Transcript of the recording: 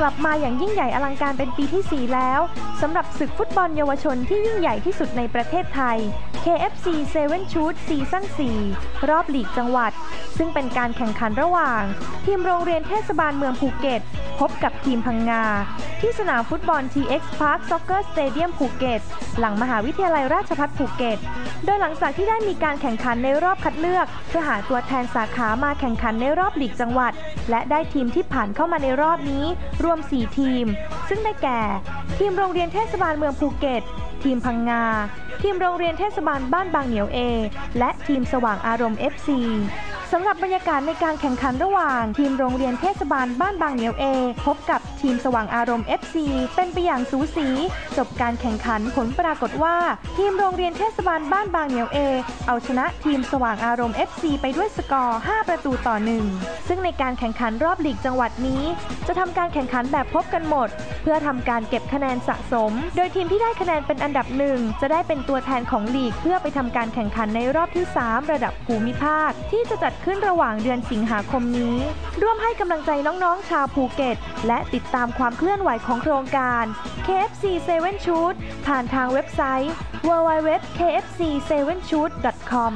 กลับมาอย่างยิ่งใหญ่อลังการเป็นปีที่ 4 แล้วสำหรับศึกฟุตบอลเยาวชนที่ยิ่งใหญ่ที่สุดในประเทศไทย KFC 7 Shoot ซีซั่น4รอบลีกจังหวัด ซึ่งเป็นการแข่งขันระหว่าง ทีมโรงเรียนเทศบาลเมืองภูเก็ต พบกับทีมพังงา ที่สนามฟุตบอล TX Park Soccer Stadium ภูเก็ต หลังมหาวิทยาลัยราชภัฏภูเก็ต โดยหลังจากที่ได้มีการแข่งขันในรอบคัดเลือก เพื่อหาตัวแทนสาขามาแข่งขันในรอบลีกจังหวัด และได้ทีมที่ผ่านเข้ามาในรอบนี้รวม 4 ทีม ซึ่งได้แก่ ทีมโรงเรียนเทศบาลเมืองภูเก็ต ทีมพังงา ทีมโรงเรียนเทศบาลบ้านบางเหนียวเอ และทีมสว่างอารมณ์ FC สำหรับบรรยากาศในการแข่งขันระหว่าง ทีมโรงเรียนเทศบาลบ้านบางเหนียวเอ พบกับทีมสว่างอารมณ์ FC เป็นไปอย่างสูสี จบการแข่งขันผลปรากฏว่า ทีมโรงเรียนเทศบาลบ้านบางเหนียวเอ เอาชนะทีมสว่างอารมณ์ FC ไปด้วยสกอร์ 5 ประตูต่อ 1 ซึ่งในการแข่งขันรอบลีกจังหวัดนี้ จะทำการแข่งขันแบบพบกันหมดเพื่อทำการเก็บคะแนนสะสม โดยทีมที่ได้คะแนนเป็นอันดับหนึ่งจะได้เป็นตัวแทนของลีก เพื่อไปทำการแข่งขันในรอบที่ 3 ระดับภูมิภาค ที่จะจัดขึ้นระหว่างเดือนสิงหาคมนี้ ร่วมให้กำลังใจน้องๆชาวภูเก็ต และติดตามความเคลื่อนไหวของโครงการ KFC 7 Shoot ผ่านทางเว็บไซต์ www.kfc7shoot.com